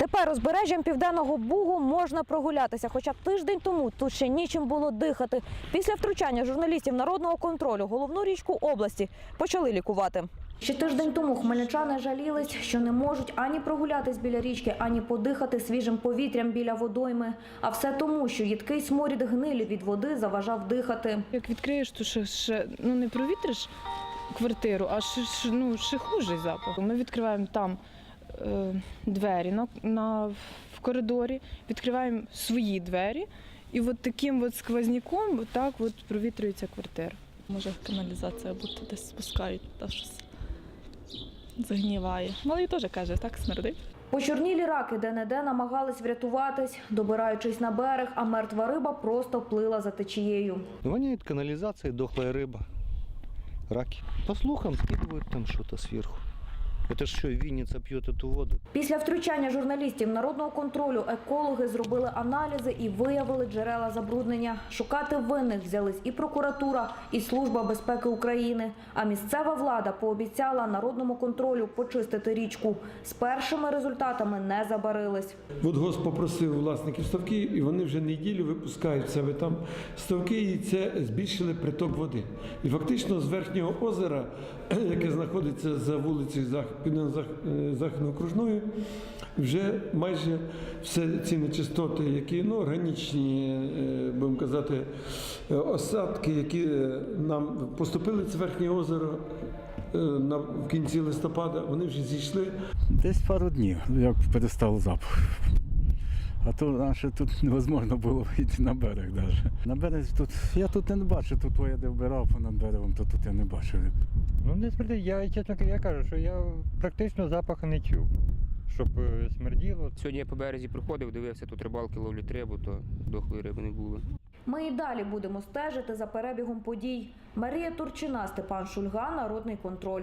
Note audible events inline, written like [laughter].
Тепер узбережжям південного бугу можна прогулятися, хоча тиждень тому тут ще нічим було дихати. Після втручання журналістів народного контролю головну річку області почали лікувати. Ще тиждень тому хмельничани жалілись, що не можуть ані прогулятись біля річки, ані подихати свіжим повітрям біля водойми. А все тому, що їдкий сморід гнилі від води заважав дихати. Як відкриєш, то ще, ще ну не провітриш квартиру, а ще, ще, ну, ще хужий запах. Ми відкриваємо там двері на, на, в коридорі, відкриваємо свої двері, і от таким от сквозняком от так от провітрюється квартира. Може каналізація бути десь спускають, та щось загніває. Малий теж каже, так смердить. Почорнілі раки де-не-де намагались врятуватись, добираючись на берег, а мертва риба просто плила за течією. Воняет канализация, дохлая рыба, раки. По слухам скидывают там что-то сверху. Это ж что, Винница пьет эту воду? Після втручання журналістів народного контролю екологи зробили аналізи і виявили джерела забруднення. Шукати винних взялись і прокуратура, і служба безпеки України. А місцева влада пообіцяла народному контролю почистити річку. З першими результатами не забарились. Водгосп попросив власників ставків, і вони вже неділю випускають себе там ставки, і це збільшили приток води. І фактично з верхнього озера, [clears throat] яке знаходиться за вулицею Зах- Південно-Зах- е, Західно-Окружною, вже майже все ці нечистоти, які ну, органічні, е, будемо казати, е, осадки, які нам поступили з верхнє озеро на, в кінці листопада, вони вже зійшли. Десь пару днів, як перестав запах. А то наше тут невозможно було йти на берег навіть. На березі тут, я тут не бачу, тут я де вбирав понад берегом, то тут я не бачив. Ну не смерди, я чесно кажу, я кажу, що я практично запаху не чув, щоб е, смерділо. Сьогодні я по березі проходив, дивився, тут рибалки ловлять рибу, то дохлої риби не було. Ми і далі будемо стежити за перебігом подій. Марія Турчина, Степан Шульга, Народний контроль.